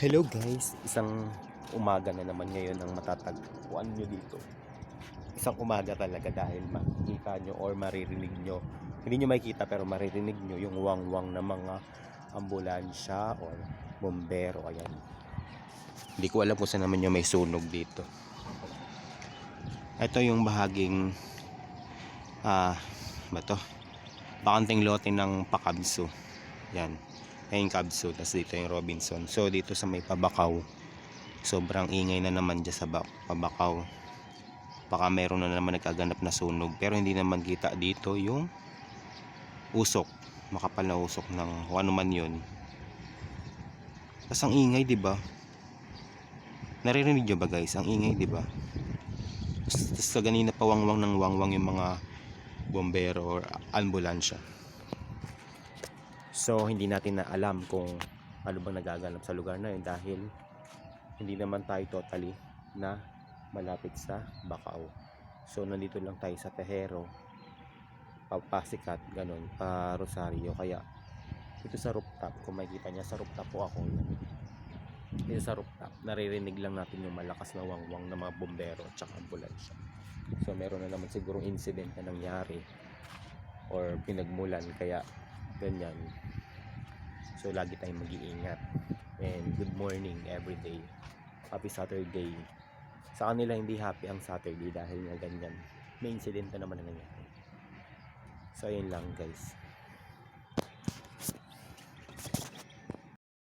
Hello guys, isang umaga na naman ngayon ang matatagpuan nyo dito. Isang umaga talaga dahil makikita nyo or maririnig nyo. Hindi nyo makikita pero maririnig nyo yung wang-wang ng mga ambulansya or bombero. Ayan. Hindi ko alam kung saan naman yung may sunog dito. Ito yung bahaging ah, ba to? Bakanting lote ng Pakabso. Yan. Ayun yung Kabso, tapos dito yung Robinson. So dito sa may Pabakaw, sobrang ingay na naman dyan sa bak- Pabakaw. Baka meron na naman nagkaganap na sunog. Pero hindi naman kita dito yung usok. Makapal na usok ng kung ano man yun. Tapos ang ingay, di ba? Naririnig nyo ba guys? Ang ingay, di ba? Tapos sa ganina pa wangwang ng wangwang yung mga bombero or ambulansya. So, hindi natin na alam kung ano bang nagaganap sa lugar na yun dahil hindi naman tayo totally na malapit sa Bacau. So, nandito lang tayo sa Tejero, Papasikat, ganun, pa Rosario. Kaya, dito sa rooftop, kung makikita niya sa rooftop po ako, dito sa rooftop, naririnig lang natin yung malakas na wangwang ng mga bombero at saka ambulansya. So, meron na naman siguro incident na nangyari or pinagmulan kaya ganyan. So lagi tayong mag-iingat. And good morning every day. Happy Saturday. Sa kanila hindi happy ang Saturday dahil nga ganyan. May incident na naman na nangyari. So ayun lang guys